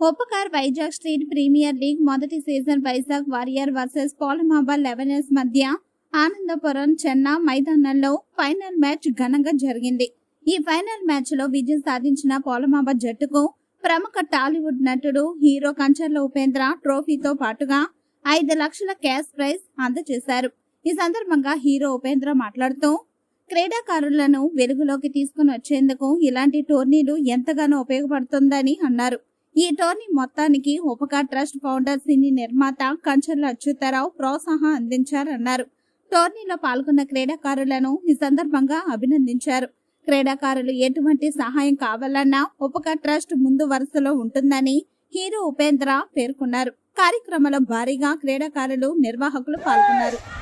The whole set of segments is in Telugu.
ఒప్పకార్ వైజాగ్ స్ట్రీట్ ప్రీమియర్ లీగ్ మొదటి సీజన్ వైజాగ్ వారియర్ వర్సెస్ పోలమాబా లెవెనర్స్ మధ్య ఆనందపురం చెన్న మైదానంలో ఫైనల్ మ్యాచ్ ఘనంగా జరిగింది. ఈ ఫైనల్ మ్యాచ్లో విజయం సాధించిన పోలమాబా జట్టుకు ప్రముఖ టాలీవుడ్ నటుడు హీరో కంచర్ల ఉపేంద్ర ట్రోఫీతో పాటుగా ఐదు లక్షల క్యాష్ ప్రైజ్ అందజేశారు. ఈ సందర్భంగా హీరో ఉపేంద్ర మాట్లాడుతూ క్రీడాకారులను వెలుగులోకి తీసుకుని వచ్చేందుకు ఇలాంటి టోర్నీలు ఎంతగానో ఉపయోగపడుతుందని అన్నారు. ఈ టోర్నీ మొత్తానికి ఉపకా ట్రస్ట్ ఫౌండర్ సినీ నిర్మాత కంచర్ల అచ్యుతారావు ప్రోత్సాహం అందించారన్నారు. టోర్నీలో పాల్గొన్న క్రీడాకారులను ఈ సందర్భంగా అభినందించారు. క్రీడాకారులు ఎటువంటి సహాయం కావాలన్నా ఉపకా ట్రస్ట్ ముందు వరుసలో ఉంటుందని హీరో ఉపేంద్ర పేర్కొన్నారు. కార్యక్రమంలో భారీగా క్రీడాకారులు నిర్వాహకులు పాల్గొన్నారు.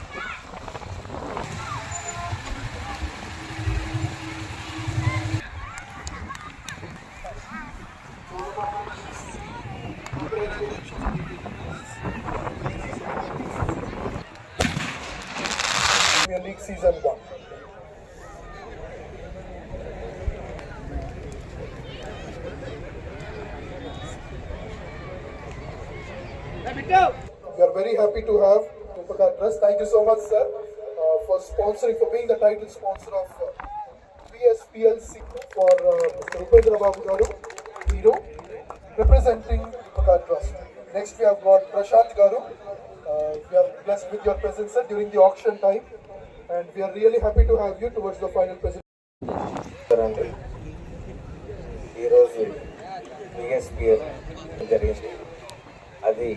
Premier League Season 1. We are very happy to have Upakar Trust. Thank you so much, sir, uh, for sponsoring, for being the title sponsor of uh, PSPLC for uh, Mr. Upendra Babu Garu, Hero, representing Upakar Trust. Next, we have got Prashant Garu. Uh, we are blessed with your presence, sir, during the auction time, and we are are happy to have you towards the final president ఈరోజు బిఎస్పిఎల్ జరిగింది. అది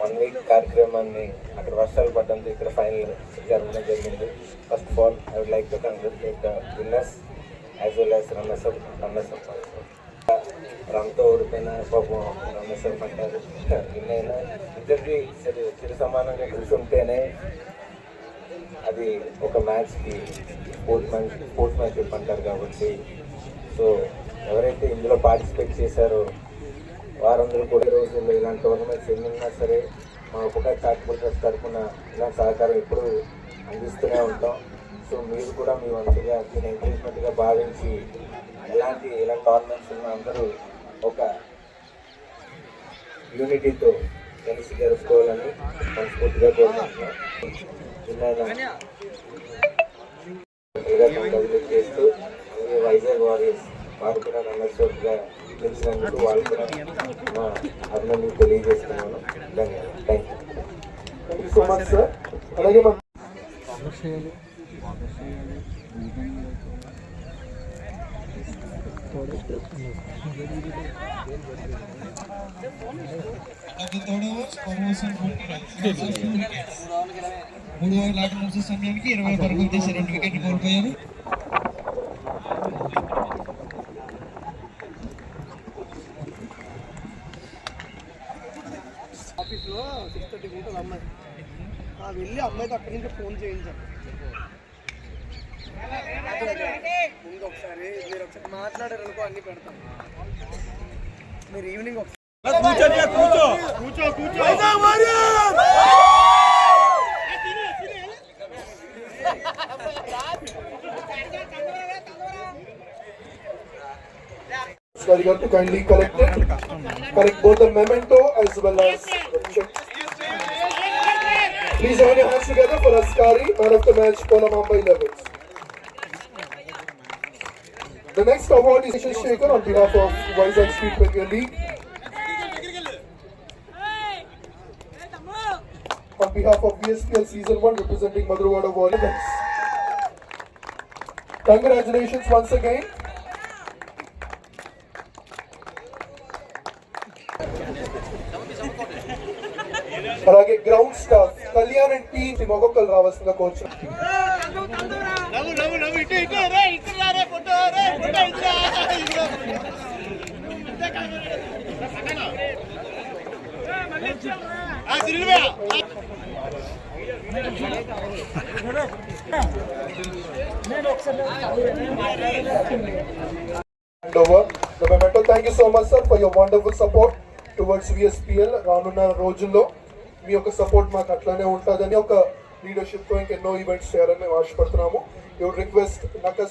వన్ వీక్ కార్యక్రమాన్ని అక్కడ వర్షాలు పడ్డంతో ఇక్కడ ఫైనల్ జరగడం జరిగింది. First of all I would like to congratulate the winners as well as runners up runners up రన్తో ఓడిపోయిన పాపం రన్నర్స్ అప్ అంటారు. విన్ అయినా ఇద్దరికి చిరు చిరు సమానంగా కలిసి ఉంటేనే అది ఒక మ్యాచ్కి స్పోర్ట్స్ మ్యాన్ స్పోర్ట్స్ మ్యాన్షిప్ అంటారు కాబట్టి. సో ఎవరైతే ఇందులో పార్టిసిపేట్ చేశారో వారందరూ కూడా రోజుల్లో ఇలాంటి టోర్నమెంట్స్ ఎన్ని ఉన్నా సరే మా ఉపకార చారిటబుల్ ట్రస్ట్ తరఫున ఇలాంటి సహకారం ఎప్పుడు అందిస్తూనే ఉంటాం. సో మీరు కూడా మీ వంతుగా మీరు ఎంకరేజ్మెంట్గా భావించి ఎలాంటి ఇలాంటి టోర్నమెంట్స్ ఉన్న అందరూ ఒక యూనిటీతో కలిసి జరుపుకోవాలని మనస్ఫూర్తిగా కోరుకుంటున్నాం. విన్నాయినా కంగ్రాచులేట్ చేస్తూ అలాగే వైజాగ్ వారియర్స్ వారు కూడా రన్నర్స్గా గెలిచినందుకు వాళ్ళు కూడా మా అభినందనలు తెలియజేస్తున్నాను ధన్యవాదాలు. థ్యాంక్ యూ సో మచ్ అలాగే మూడు ఓవర్ల ఆట ముగిసే సమయానికి ఇరవై పరుగులు తీసి రెండు వికెట్లు కోల్పోయారు ఆఫీస్లో సిక్స్ థర్టీకి ఉంటుంది అమ్మాయి. వెళ్ళి అమ్మాయితో అక్కడి నుంచి ఫోన్ చేయించాను. ముందు ఒకసారి మీరు ఒకసారి మాట్లాడారు అనుకో అన్ని పెడతాం మీరు ఈవినింగ్ ఒకసారి Sorry, you have to kindly collect it. Collect both the memento as well as the check. Please join your hands together for Askari, man of the match, Polamamba 11. The next award is Ishan Shekhar on behalf of Vizag Street Premier League. On behalf of VSPL Season 1 representing Madhurwada Warriors. Congratulations once again. అలాగే ground staff Kalyan and team ఒక్కొక్కరు రావాల్సిందిగా coach thank you so much sir for your wonderful support towards VSPL రానున్న రోజుల్లో మీ యొక్క సపోర్ట్ మాకు అట్లానే ఉంటుందని ఒక లీడర్షిప్తో ఇంకెన్నో ఈవెంట్స్ చేయాలని మేము ఆశపడుతున్నాము యువర్ రిక్వెస్ట్ నక్క